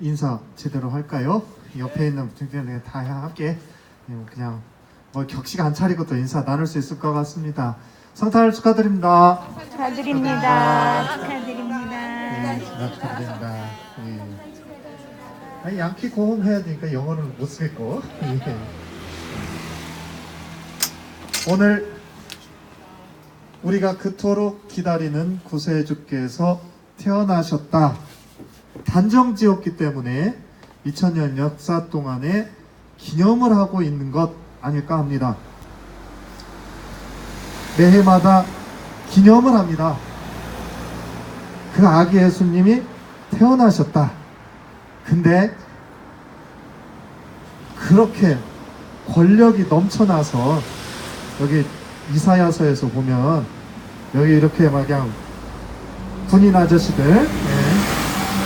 인사 제대로 할까요? 옆에 있는 분들이 다 함께 그냥 뭐 격식 안 차리고 또 인사 나눌 수 있을 것 같습니다. 성탄을 축하드립니다. 축하드립니다. 축하드립니다. 네, 축하드립니다. 예. 아니, 양키 고음 해야 되니까 영어를 못 쓰겠고. 예. 오늘 우리가 그토록 기다리는 구세주께서 태어나셨다. 단정지었기 때문에 2000년 역사 동안에 기념을 하고 있는 것 아닐까 합니다. 매해마다 기념을 합니다. 그 아기 예수님이 태어나셨다. 근데 그렇게 권력이 넘쳐나서 여기 이사야서에서 보면 여기 이렇게 막 그냥 군인 아저씨들, 예.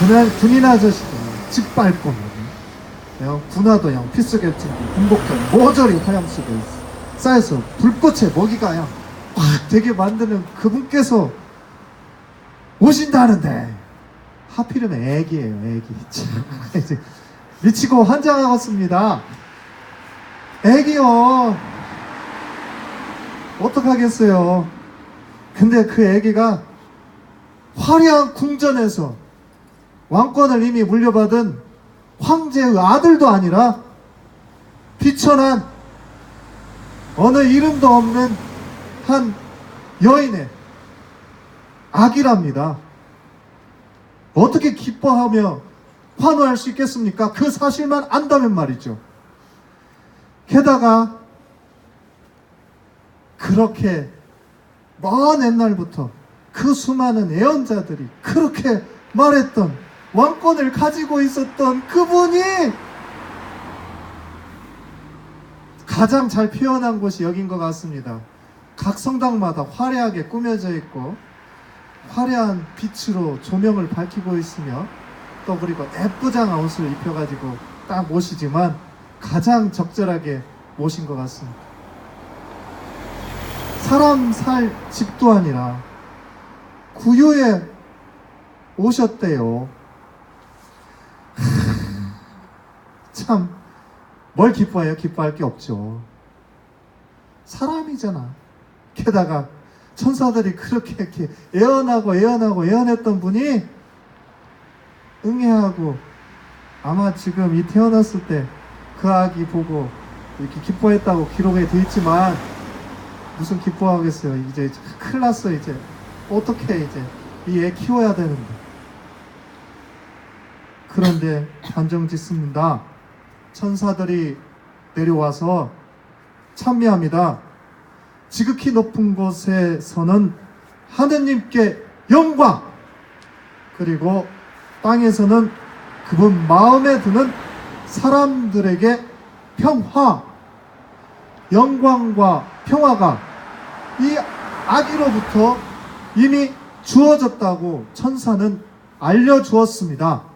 군인, 군인 아저씨들 집 밟고 뭐, 그냥 군화도 그냥 피스겠지 군복도 모조리 화염수도 쌓여서 불꽃에 먹이가 확 되게 만드는 그분께서 오신다는데. 하필이면 애기예요 애기. 미치고 환장하겠습니다. 애기요. 어떡하겠어요? 근데 그 애기가 화려한 궁전에서 왕권을 이미 물려받은 황제의 아들도 아니라 비천한 어느 이름도 없는 한 여인의 아기랍니다. 어떻게 기뻐하며 환호할 수 있겠습니까? 그 사실만 안다면 말이죠. 게다가 그렇게 먼 옛날부터 그 수많은 예언자들이 그렇게 말했던 왕권을 가지고 있었던 그분이 가장 잘 표현한 곳이 여긴 것 같습니다. 각 성당마다 화려하게 꾸며져 있고 화려한 빛으로 조명을 밝히고 있으며 또 그리고 예쁘장한 옷을 입혀가지고 딱 모시지만 가장 적절하게 모신 것 같습니다. 사람 살 집도 아니라 구유에 오셨대요. 참, 뭘 기뻐해요? 기뻐할 게 없죠. 사람이잖아. 게다가 천사들이 그렇게 이렇게 예언하고 예언하고 예언했던 분이 응해하고 아마 지금 이 태어났을 때 그 아기 보고 이렇게 기뻐했다고 기록에 돼 있지만 무슨 기뻐하겠어요. 이제 큰일 났어 이제 어떻게 이제 이 애 키워야 되는데 그런데 단정 짓습니다. 천사들이 내려와서 찬미합니다. 지극히 높은 곳에서는 하느님께 영광 그리고 땅에서는 그분 마음에 드는 사람들에게 평화 영광과 평화가 이 아기로부터 이미 주어졌다고 천사는 알려주었습니다.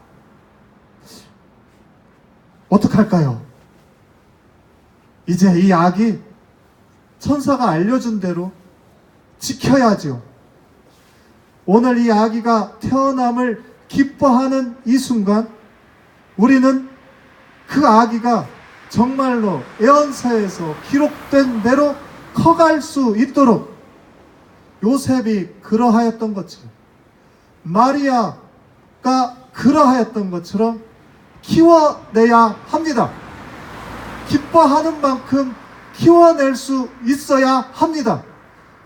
어떡할까요? 이제 이 아기 천사가 알려준 대로 지켜야죠. 오늘 이 아기가 태어남을 기뻐하는 이 순간 우리는 그 아기가 정말로 예언서에서 기록된 대로 커갈 수 있도록 요셉이 그러하였던 것처럼 마리아가 그러하였던 것처럼 키워내야 합니다. 기뻐하는 만큼 키워낼 수 있어야 합니다.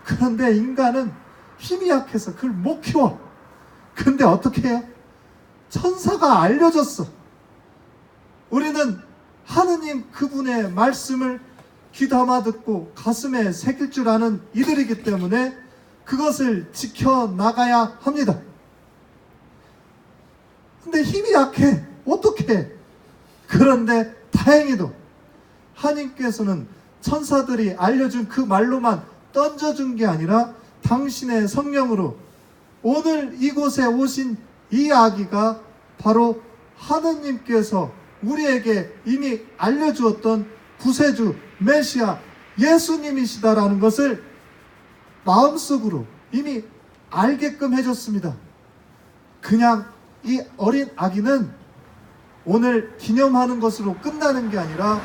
그런데 인간은 힘이 약해서 그걸 못 키워. 근데 어떻게 해요? 천사가 알려줬어. 우리는 하느님 그분의 말씀을 귀담아 듣고 가슴에 새길 줄 아는 이들이기 때문에 그것을 지켜나가야 합니다. 근데 힘이 약해. 어떻게? 그런데 다행히도 하나님께서는 천사들이 알려준 그 말로만 던져준 게 아니라 당신의 성령으로 오늘 이곳에 오신 이 아기가 바로 하느님께서 우리에게 이미 알려주었던 구세주 메시아 예수님이시다라는 것을 마음속으로 이미 알게끔 해줬습니다. 그냥 이 어린 아기는 오늘 기념하는 것으로 끝나는 게 아니라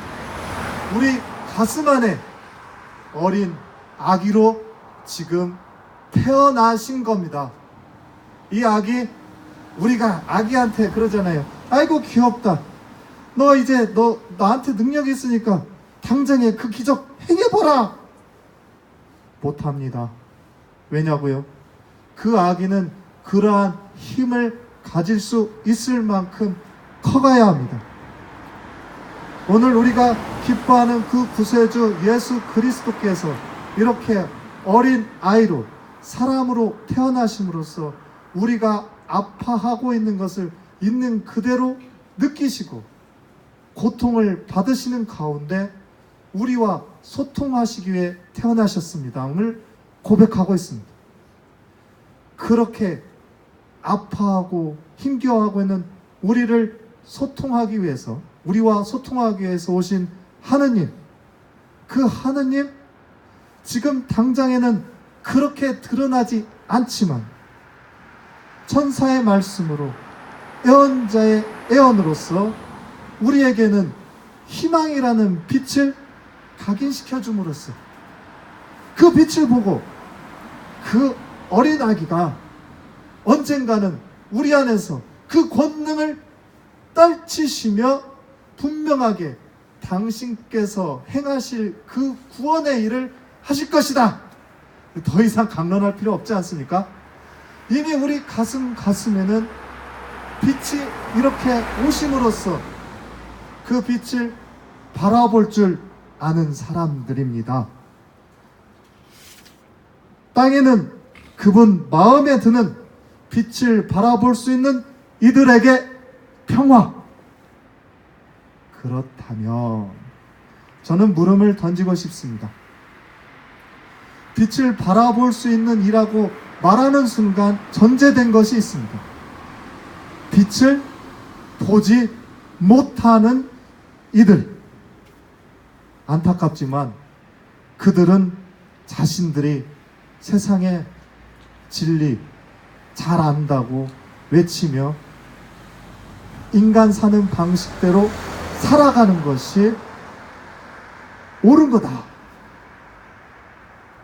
우리 가슴 안에 어린 아기로 지금 태어나신 겁니다. 이 아기 우리가 아기한테 그러잖아요. 아이고 귀엽다. 너 이제 너 나한테 능력이 있으니까 당장에 그 기적 행해보라. 못합니다. 왜냐고요? 그 아기는 그러한 힘을 가질 수 있을 만큼 커가야 합니다. 오늘 우리가 기뻐하는 그 구세주 예수 그리스도께서 이렇게 어린 아이로 사람으로 태어나심으로써 우리가 아파하고 있는 것을 있는 그대로 느끼시고 고통을 받으시는 가운데 우리와 소통하시기 위해 태어나셨습니다을 고백하고 있습니다. 그렇게 아파하고 힘겨워하고 있는 우리를 소통하기 위해서 우리와 소통하기 위해서 오신 하느님 그 하느님 지금 당장에는 그렇게 드러나지 않지만 천사의 말씀으로 애언자의 애언으로서 우리에게는 희망이라는 빛을 각인시켜 줌으로써 그 빛을 보고 그 어린 아기가 언젠가는 우리 안에서 그 권능을 떨치시며 분명하게 당신께서 행하실 그 구원의 일을 하실 것이다. 더 이상 강론할 필요 없지 않습니까? 이미 우리 가슴 가슴에는 빛이 이렇게 오심으로써 그 빛을 바라볼 줄 아는 사람들입니다. 땅에는 그분 마음에 드는 빛을 바라볼 수 있는 이들에게 평화. 그렇다면 저는 물음을 던지고 싶습니다. 빛을 바라볼 수 있는 이라고 말하는 순간 전제된 것이 있습니다. 빛을 보지 못하는 이들. 안타깝지만 그들은 자신들이 세상의 진리 잘 안다고 외치며 인간 사는 방식대로 살아가는 것이 옳은 거다.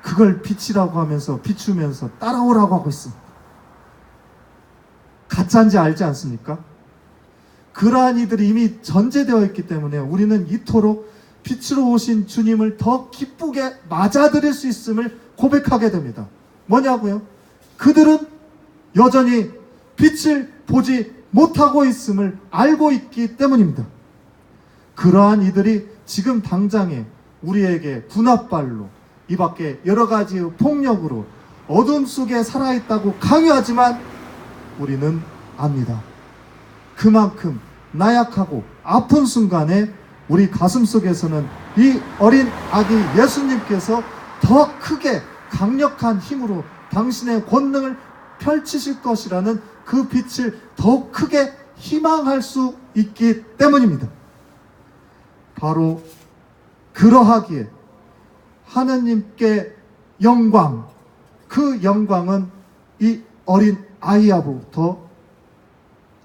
그걸 빛이라고 하면서 비추면서 따라오라고 하고 있습니다. 가짜인지 알지 않습니까? 그러한 이들이 이미 전제되어 있기 때문에 우리는 이토록 빛으로 오신 주님을 더 기쁘게 맞아들일 수 있음을 고백하게 됩니다. 뭐냐고요? 그들은 여전히 빛을 보지 못하고 있음을 알고 있기 때문입니다. 그러한 이들이 지금 당장에 우리에게 분합발로 이 밖에 여러 가지 폭력으로 어둠 속에 살아있다고 강요하지만 우리는 압니다. 그만큼 나약하고 아픈 순간에 우리 가슴 속에서는 이 어린 아기 예수님께서 더 크게 강력한 힘으로 당신의 권능을 펼치실 것이라는 그 빛을 더 크게 희망할 수 있기 때문입니다. 바로 그러하기에 하느님께 영광, 그 영광은 이 어린 아이야부터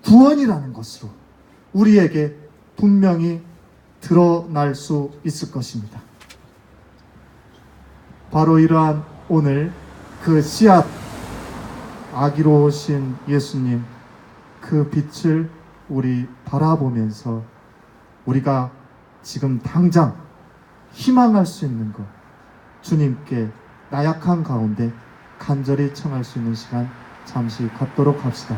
구원이라는 것으로 우리에게 분명히 드러날 수 있을 것입니다. 바로 이러한 오늘 그 씨앗 아기로 오신 예수님 그 빛을 우리 바라보면서 우리가 지금 당장 희망할 수 있는 것 주님께 나약한 가운데 간절히 청할 수 있는 시간 잠시 갖도록 합시다.